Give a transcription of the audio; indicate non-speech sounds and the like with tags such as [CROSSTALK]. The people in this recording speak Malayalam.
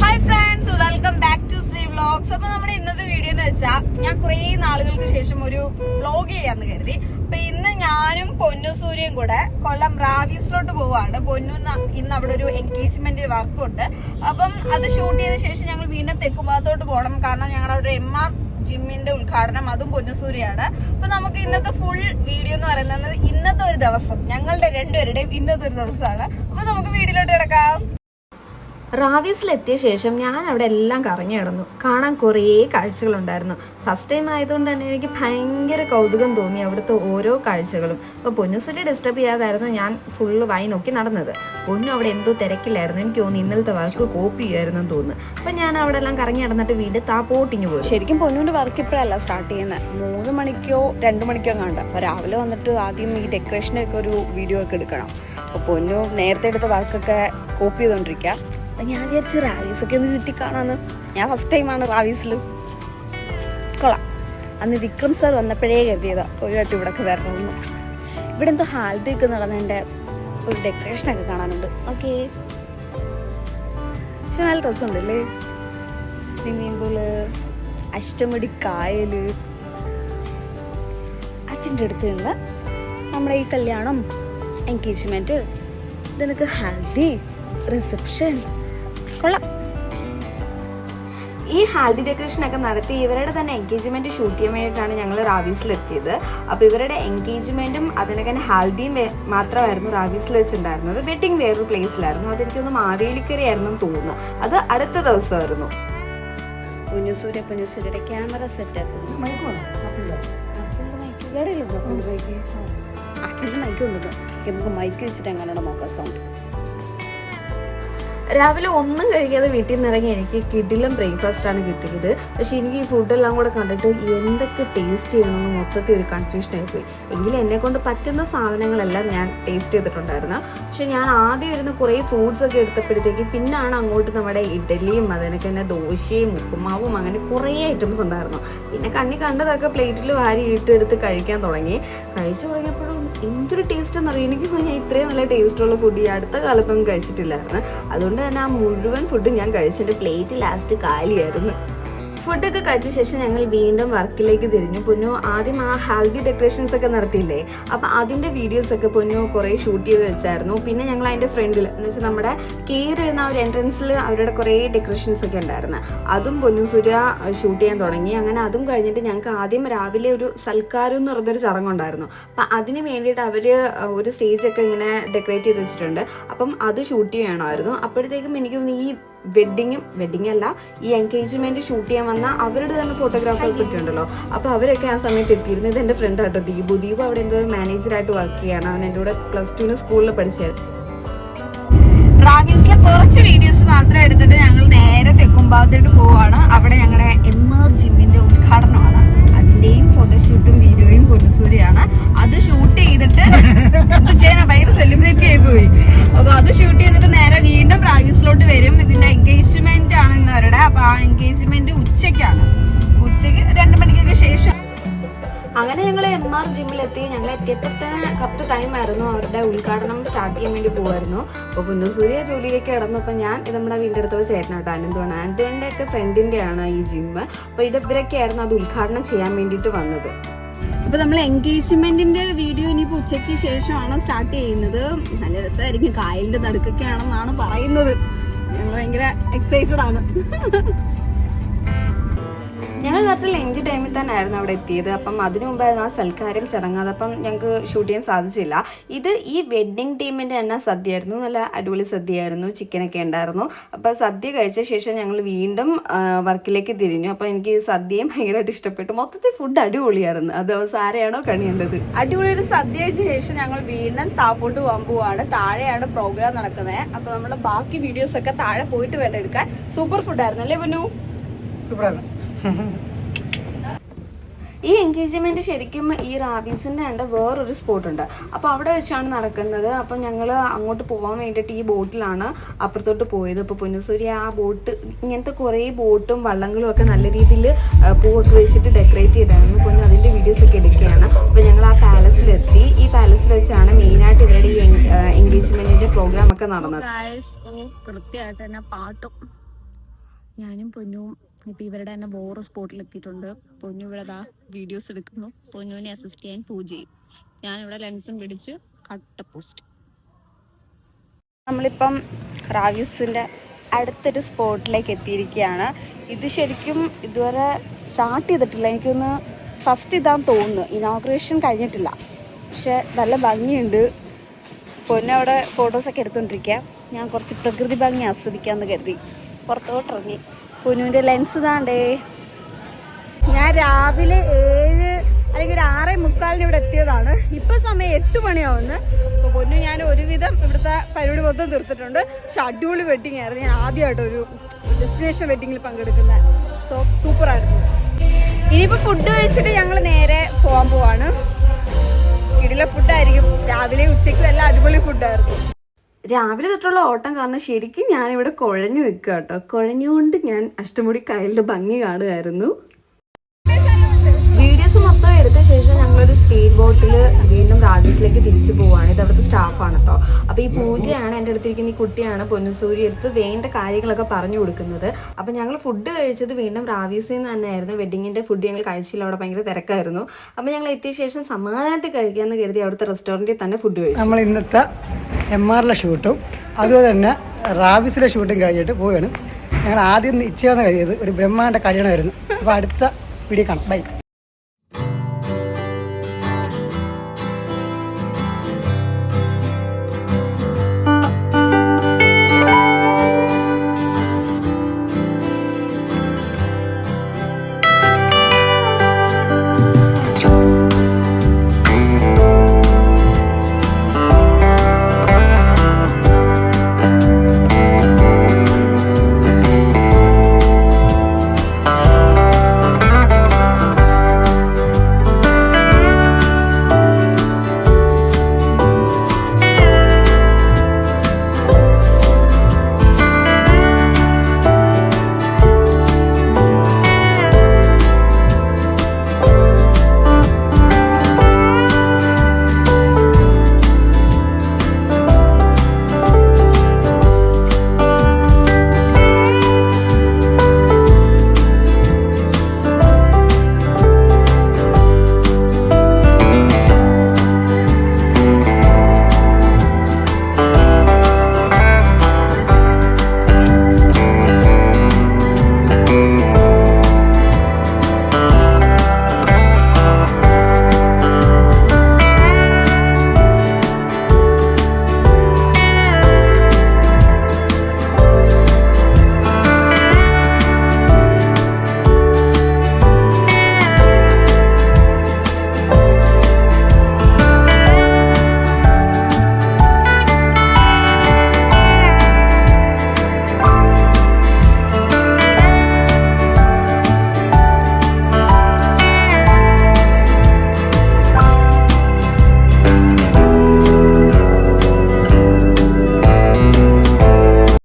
Hi friends welcome back to Sree vlogs അപ്പൊ നമ്മുടെ ഇന്നത്തെ വീഡിയോ എന്ന് വെച്ചാൽ ഞാൻ കുറേ നാളുകൾക്ക് ശേഷം ഒരു വ്ലോഗ് ചെയ്യാന്ന് കരുതി. അപ്പൊ ഇന്ന് ഞാനും പൊന്നു സൂര്യയും കൂടെ കൊല്ലം റാവീസിലോട്ട് പോവാണ്. പൊന്നു ഇന്ന് അവിടെ ഒരു എൻഗേജ്മെന്റ് വർക്കുണ്ട്. അപ്പം അത് ഷൂട്ട് ചെയ്ത ശേഷം ഞങ്ങൾ വീണ്ടും തെക്കുഭാഗത്തോട്ട് പോകണം. കാരണം ഞങ്ങളുടെ അവിടെ എം ആർ ജിമ്മിന്റെ ഉദ്ഘാടനം അതും പൊന്നുസൂര്യാണ് അപ്പൊ നമുക്ക് ഇന്നത്തെ ഫുൾ വീഡിയോ എന്ന് പറയുന്നത് ഇന്നത്തെ ഒരു ദിവസം. ഞങ്ങളുടെ രണ്ടുപേരുടെയും ഇന്നത്തെ ഒരു ദിവസമാണ്. അപ്പൊ നമുക്ക് വീഡിയോയിലോട്ട് കിടക്കാം. റാവീസിലെത്തിയ ശേഷം ഞാൻ അവിടെ എല്ലാം കറങ്ങി കിടന്നു കാണാൻ കുറേ കാഴ്ചകളുണ്ടായിരുന്നു. ഫസ്റ്റ് ടൈം ആയതുകൊണ്ട് തന്നെ എനിക്ക് ഭയങ്കര കൗതുകം തോന്നി അവിടുത്തെ ഓരോ കാഴ്ചകളും. അപ്പോൾ പൊന്നുസുരി ഡിസ്റ്റർബ് ചെയ്യാതായിരുന്നു ഞാൻ ഫുള്ള് വായി നോക്കി നടന്നത്. പൊന്നു അവിടെ എന്തോ തിരക്കില്ലായിരുന്നു എനിക്ക് തോന്നി ഇന്നലത്തെ വർക്ക് കോപ്പി ചെയ്യുമായിരുന്നു തോന്നുന്നു. അപ്പം ഞാൻ അവിടെ എല്ലാം കറങ്ങി നടന്നിട്ട് വീണ്ടും താപ്പോട്ടിഞ്ഞു പോയി. ശരിക്കും പൊന്നുവിന്റെ വർക്ക് ഇപ്പോഴല്ല സ്റ്റാർട്ട് ചെയ്യുന്നത് മൂന്ന് മണിക്കോ രണ്ട് മണിക്കോ കണ്ട അപ്പോൾ രാവിലെ വന്നിട്ട് ആദ്യം ഈ ഡെക്കറേഷനൊക്കെ ഒരു വീഡിയോ ഒക്കെ എടുക്കണം. അപ്പോൾ പൊന്നു നേരത്തെ എടുത്ത വർക്കൊക്കെ കോപ്പി ചെയ്തുകൊണ്ടിരിക്കുക അപ്പം ഞാൻ വിചാരിച്ച് റാവീസൊക്കെ ഒന്ന് ചുറ്റി കാണാന്ന് ഞാൻ ഫസ്റ്റ് ടൈമാണ് റാവീസിൽ കൊള്ളാം. അന്ന് വിക്രം സാർ വന്നപ്പോഴേ കരുതിയതാ. ഒരു വട്ടം ഇവിടെയൊക്കെ വരണമെന്ന്. ഇവിടെ എന്തോ ഹാൽദിയൊക്കെ നടന്നതിന്റെ ഒരു ഡെക്കറേഷനൊക്കെ കാണാനുണ്ട്. ഓക്കേ പക്ഷെ നല്ല രസമുണ്ടല്ലേ? സ്വിമ്മിംഗ് പൂൾ അഷ്ടമടി കായൽ. അതിന്റെ അടുത്ത് നിന്ന് നമ്മുടെ ഈ കല്യാണം എൻഗേജ്മെന്റ് ഇതെനിക്ക് ഹൽദി റിസപ്ഷൻ കൊള്ളാം. ഈ ഹാൽഡി ഡെക്കറേഷൻ ഒക്കെ നടത്തി ഇവരുടെ തന്നെ എൻഗേജ്മെന്റ് ഷൂട്ട് ചെയ്യാൻ വേണ്ടിയിട്ടാണ് ഞങ്ങൾ റാവീസിലെത്തിയത്. അപ്പോൾ ഇവരുടെ എൻഗേജ്മെന്റും അതിനൊക്കെ ഹാൽദിയും മാത്രമായിരുന്നു റാവീസിൽ വെച്ചിട്ടുണ്ടായിരുന്നത്. വെഡിങ് വേറൊരു പ്ലേസിലായിരുന്നു. അതെനിക്കൊന്ന് മാവേലിക്കരയായിരുന്നു തോന്നുന്നു. അത് അടുത്ത ദിവസമായിരുന്നു. പുന്നുസൂര്യ പുന്നുസൂര്യയുടെ ക്യാമറ സെറ്റ് ആക്കുന്നു ആപ്പിളിന്റെ മൈക്ക് ഉള്ളത്. നമുക്ക് മൈക്ക് വെച്ചിട്ട് എങ്ങനെയാണ് നോക്കാം. സൗണ്ട് രാവിലെ ഒന്നും കഴിക്കാതെ വീട്ടിൽ നിന്ന് ഇറങ്ങി എനിക്ക് കിഡിലും ബ്രേക്ക്ഫാസ്റ്റാണ് കിട്ടിയത്. പക്ഷേ എനിക്ക് ഈ ഫുഡെല്ലാം കൂടെ കണ്ടിട്ട് എന്തൊക്കെ ടേസ്റ്റ് ചെയ്യണമെന്ന് മൊത്തത്തിൽ ഒരു കൺഫ്യൂഷനായി പോയി. എങ്കിലും എന്നെ കൊണ്ട് പറ്റുന്ന സാധനങ്ങളെല്ലാം ഞാൻ ടേസ്റ്റ് ചെയ്തിട്ടുണ്ടായിരുന്നു. പക്ഷെ ഞാൻ ആദ്യം ഇരുന്ന് കുറേ ഫ്രൂട്ട്സ് ഒക്കെ എടുത്തപ്പോഴത്തേക്ക് പിന്നാണ് അങ്ങോട്ട് നമ്മുടെ ഇഡലിയും അതിനൊക്കെ തന്നെ ദോശയും ഉപ്പുമാവും അങ്ങനെ കുറേ ഐറ്റംസ് ഉണ്ടായിരുന്നു. പിന്നെ കണ്ണി കണ്ടതൊക്കെ പ്ലേറ്റിൽ വാരി ഇട്ടെടുത്ത് കഴിക്കാൻ തുടങ്ങി. കഴിച്ചു തുടങ്ങിയപ്പോഴും എന്തൊരു ടേസ്റ്റ് എന്നറിയാം? എനിക്ക് ഞാൻ ഇത്രയും നല്ല ടേസ്റ്റുള്ള ഫുഡ് ഈ അടുത്ത കാലത്തൊന്നും കഴിച്ചിട്ടില്ലായിരുന്നു. അതുകൊണ്ട് തന്നെ ആ മുഴുവൻ ഫുഡും ഞാൻ കഴിച്ചിട്ട് പ്ലേറ്റ് ലാസ്റ്റ് കാലിയായിരുന്നു. ഫുഡൊക്കെ കഴിച്ച ശേഷം ഞങ്ങൾ വീണ്ടും വർക്കിലേക്ക് തിരിഞ്ഞു. പൊന്നു ആദ്യം ആ ഹെൽത്തി ഡെക്കറേഷൻസ് ഒക്കെ നടത്തിയില്ലേ? അപ്പം അതിന്റെ വീഡിയോസ് ഒക്കെ പൊന്നു കുറേ ഷൂട്ട് ചെയ്ത് വെച്ചായിരുന്നു. പിന്നെ ഞങ്ങൾ അതിന്റെ ഫ്രണ്ടിൽ എന്ന് വെച്ചാൽ നമ്മുടെ ആ ഒരു എൻട്രൻസിൽ അവരുടെ കുറേ ഡെക്കറേഷൻസ് ഒക്കെ ഉണ്ടായിരുന്നു. അതും പൊന്നു സൂര്യ ഷൂട്ട് ചെയ്യാൻ തുടങ്ങി. അങ്ങനെ അതും കഴിഞ്ഞിട്ട് ഞങ്ങൾക്ക് ആദ്യം രാവിലെ ഒരു സൽക്കാരം എന്ന് പറഞ്ഞൊരു ചടങ്ങുണ്ടായിരുന്നു അപ്പം അതിന് വേണ്ടിയിട്ട് അവർ ഒരു സ്റ്റേജൊക്കെ ഇങ്ങനെ ഡെക്കറേറ്റ് ചെയ്ത് വെച്ചിട്ടുണ്ട്. അപ്പം അത് ഷൂട്ട് ചെയ്യണമായിരുന്നു അപ്പോഴത്തേക്കും എനിക്ക് ഈ വെഡിങ്ങും വെഡിങ് അല്ല ഈ എൻഗേജ്മെന്റ് ഷൂട്ട് ചെയ്യാൻ വന്ന അവരുടെ തന്നെ ഫോട്ടോഗ്രാഫേഴ്സ് ഒക്കെ ഉണ്ടല്ലോ. അപ്പോൾ അവരൊക്കെ ആ സമയത്ത് എത്തിയിരുന്നു. ഇത് എന്റെ ഫ്രണ്ട് ആട്ടോ ദീപു. ദീപു അവിടെ എന്തോ മാനേജറായിട്ട് വർക്ക് ചെയ്യാണ്. അവൻ എന്റെ കൂടെ പ്ലസ് ടുവിന് സ്കൂളിൽ പഠിച്ചായിരുന്നു റാവീസിലെ കുറച്ച് വീഡിയോസ് മാത്രം എടുത്തിട്ട് ഞങ്ങൾ നേരെ തെക്കുംഭാഗത്തോട്ട് പോവാണ്. അവിടെ ഞങ്ങളുടെ എം ആർ ജിമ്മിന്റെ ഉദ്ഘാടനമാണ്. അതിന്റെയും ഫോട്ടോഷൂട്ടും വീഡിയോയും പൊന്നുസൂരിയാണ് അത് ഷൂട്ട് ചെയ്തിട്ട് [LAUGHS] ഭയങ്കര സെലിബ്രേറ്റ് ആയി പോയി. ആ എൻഗേജ്മെന്റ് ഉച്ചയ്ക്കാണ്. ഉച്ചയ്ക്ക് രണ്ട് മണിക്കൊക്കെ ശേഷം. അങ്ങനെ ഞങ്ങൾ എം ആർ ജിമ്മിലെത്തി ഞങ്ങൾ എത്തിയപ്പോൾ തന്നെ കറക്റ്റ് ടൈം ആയിരുന്നു. അവരുടെ ഉദ്ഘാടനം സ്റ്റാർട്ട് ചെയ്യാൻ വേണ്ടി പോകുമായിരുന്നു അപ്പോൾ കുന്നുസൂര്യ ജോലിയിലേക്ക് കിടന്നപ്പോൾ ഞാൻ ഇത് നമ്മുടെ വീടിന്റെ അടുത്തുള്ള ചേട്ടനാട്ടോ അനന്തമാണ് ആന്റന്റെ ഒക്കെ ഫ്രണ്ടിന്റെയാണ് ഈ ജിമ്മ് അപ്പോൾ ഇതൊക്കെ ആയിരുന്നു അത് ഉദ്ഘാടനം ചെയ്യാൻ വേണ്ടിയിട്ട് വന്നത്. അപ്പോൾ നമ്മൾ എൻഗേജ്മെന്റിന്റെ വീഡിയോ ഇനിയിപ്പോൾ ഉച്ചയ്ക്ക് ശേഷമാണ് സ്റ്റാർട്ട് ചെയ്യുന്നത്. നല്ല രസമായിരിക്കും. കായലിന്റെ നടുക്കൊക്കെയാണെന്നാണ് പറയുന്നത്. ഞങ്ങൾ ഭയങ്കര എക്സൈറ്റഡ് ആണ്. ഞങ്ങൾ കറക്റ്റ് ലഞ്ച് ടൈമിൽ തന്നെ ആയിരുന്നു അവിടെ എത്തിയത്. അപ്പം അതിനു മുമ്പായിരുന്നു ആ സൽക്കാരം ചടങ്ങ് അതപ്പം ഞങ്ങൾക്ക് ഷൂട്ട് ചെയ്യാൻ സാധിച്ചില്ല. ഇത് ഈ വെഡ്ഡിങ് ടീമിന്റെ തന്നെ സദ്യയായിരുന്നു. നല്ല അടിപൊളി സദ്യയായിരുന്നു. ചിക്കനൊക്കെ ഉണ്ടായിരുന്നു. അപ്പോൾ സദ്യ കഴിച്ച ശേഷം ഞങ്ങൾ വീണ്ടും വർക്കിലേക്ക് തിരിഞ്ഞു. അപ്പോൾ എനിക്ക് സദ്യയും ഭയങ്കരമായിട്ട് ഇഷ്ടപ്പെട്ടു. മൊത്തത്തിൽ ഫുഡ് അടിപൊളിയായിരുന്നു. അത് അവസാരെയാണോ കണിയേണ്ടത്? അടിപൊളി ഒരു സദ്യ കഴിച്ച ശേഷം ഞങ്ങൾ വീണ്ടും താപ്പോട്ട് പോകാൻ പോവാണ്. താഴെയാണ് പ്രോഗ്രാം നടക്കുന്നത് അപ്പോൾ നമ്മൾ ബാക്കി വീഡിയോസൊക്കെ താഴെ പോയിട്ട് വേണ്ട എടുക്കാൻ. സൂപ്പർ ഫുഡ് ആയിരുന്നു. അല്ലേ പൊന്നു? ഈ എൻഗേജ്മെന്റ് ശരിക്കും ഈ റാബീസിന്റെ ഉണ്ട് വേറൊരു സ്പോട്ട് ഉണ്ട്. അപ്പോൾ അവിടെ വെച്ചാണ് നടക്കുന്നത്. അപ്പോൾ ഞങ്ങൾ അങ്ങോട്ട് പോകാൻ വേണ്ടിട്ട് ഈ ബോട്ടിലാണ് അപ്പുറത്തോട്ട് പോയത്. അപ്പോൾ പൊന്നുസൂര്യ ആ ബോട്ട് ഇങ്ങനത്തെ കുറേ ബോട്ടും വള്ളങ്ങളും ഒക്കെ നല്ല രീതിയിൽ പൂവൊക്കെ വെച്ചിട്ട് ഡെക്കറേറ്റ് ചെയ്തായിരുന്നു. പൊന്നു അതിന്റെ വീഡിയോസ് ഒക്കെ എടുക്കുകയാണ്. അപ്പോൾ ഞങ്ങൾ ആ പാലസിലെത്തി ഈ പാലസിൽ വെച്ചാണ് മെയിൻ ആയിട്ട് ഇവരുടെ ഈ എൻഗേജ്മെന്റിന്റെ പ്രോഗ്രാം ഒക്കെ നടന്നത്. കൃത്യമായിട്ട് തന്നെ പാട്ടും ഞാനും പൊന്നുവും ഇപ്പം ഇവരുടെ തന്നെ സ്പോട്ടിൽ എത്തിയിട്ടുണ്ട്. പൊന്നു ഇവിടെ ദാ വീഡിയോസ് എടുക്കുന്നു. പൊന്നുവിനെ അസിസ്റ്റ് ചെയ്യാൻ പൂജയും ഞാനിവിടെ ലെൻസും പിടിച്ച് കട്ട പോസ്റ്റ് നമ്മളിപ്പം റാവീസിന്റെ അടുത്തൊരു സ്പോട്ടിലേക്ക് എത്തിയിരിക്കുകയാണ്. ഇത് ശരിക്കും ഇതുവരെ സ്റ്റാർട്ട് ചെയ്തിട്ടില്ല. എനിക്കൊന്ന് ഫസ്റ്റ് ഇതാന്ന് തോന്നുന്നു. ഇനോഗ്രേഷൻ കഴിഞ്ഞിട്ടില്ല. പക്ഷെ നല്ല ഭംഗിയുണ്ട്. പൊന്നെ അവിടെ ഫോട്ടോസൊക്കെ എടുത്തുകൊണ്ടിരിക്കുക ഞാൻ കുറച്ച് പ്രകൃതി ഭംഗി ആസ്വദിക്കാമെന്ന് കരുതി. പുറത്തോട്ടിറങ്ങി പൊന്നുവിന്റെ ലെൻസ് താണ്ടേ ഞാൻ രാവിലെ ഏഴ് അല്ലെങ്കിൽ ഒരു ആറേ മുക്കാലിന് ഇവിടെ എത്തിയതാണ്. ഇപ്പൊ സമയം എട്ട് മണിയാവുന്നു. അപ്പൊ പൊന്നു ഞാൻ ഒരുവിധം ഇവിടുത്തെ പരിപാടി മൊത്തം തീർത്തിട്ടുണ്ട്. പക്ഷെ അടിപൊളി വെഡിങ് ആയിരുന്നു. ഞാൻ ആദ്യമായിട്ട് ഒരു ഡെസ്റ്റിനേഷൻ വെഡിങ്ങിൽ പങ്കെടുക്കുന്നത് സോ സൂപ്പർ ആയിരുന്നു. ഇനിയിപ്പോ ഫുഡ് കഴിച്ചിട്ട് ഞങ്ങൾ നേരെ പോകാൻ പോവാണ്. ഇടിലെ ഫുഡായിരിക്കും രാവിലെ ഉച്ചയ്ക്കും എല്ലാം അടിപൊളി ഫുഡായിരുന്നു രാവിലെ തൊട്ടുള്ള ഓട്ടം കാരണം ശരിക്കും ഞാനിവിടെ കുഴഞ്ഞു നിൽക്കുക കേട്ടോ. കുഴഞ്ഞുകൊണ്ട് ഞാൻ അഷ്ടമുടി കായലിന്റെ ഭംഗി കാണുമായിരുന്നു വീഡിയോസ് മൊത്തം എടുത്ത ശേഷം ഞങ്ങളൊരു സ്പീഡ് ബോട്ടിൽ വീണ്ടും റാജീസിലേക്ക് തിരിച്ചു പോവാണ് ഇത് അവിടുത്തെ സ്റ്റാഫാണ് കേട്ടോ. അപ്പോൾ ഈ പൂജയാണ് എന്റെ അടുത്തിരിക്കുന്ന ഈ കുട്ടിയാണ് പൊന്നുസൂരി എടുത്ത് വേണ്ട കാര്യങ്ങളൊക്കെ പറഞ്ഞു കൊടുക്കുന്നത്. അപ്പോൾ ഞങ്ങൾ ഫുഡ് കഴിച്ചത് വീണ്ടും റാവീസിൽ നിന്ന് തന്നെയായിരുന്നു. വെഡിങ്ങിന്റെ ഫുഡ് ഞങ്ങൾ കഴിച്ചില്ല. അവിടെ ഭയങ്കര തിരക്കായിരുന്നു. അപ്പോൾ ഞങ്ങൾ എത്തിയ ശേഷം സമാധാനത്തിൽ കഴിക്കാമെന്ന് കരുതി അവിടുത്തെ റെസ്റ്റോറന്റിൽ തന്നെ ഫുഡ് കഴിച്ചു. നമ്മൾ ഇന്നത്തെ എം ആറിലെ ഷൂട്ടും അതുപോലെ തന്നെ റാബിസിലെ ഷൂട്ടും കഴിഞ്ഞിട്ട് പോവുകയാണ്. ഞങ്ങൾ ആദ്യം നിശ്ചയം കഴിഞ്ഞത് ഒരു ബ്രഹ്മാണ്ട കല്യാണമായിരുന്നു. അപ്പോൾ അടുത്ത വീഡിയോ കാണാം. ബൈ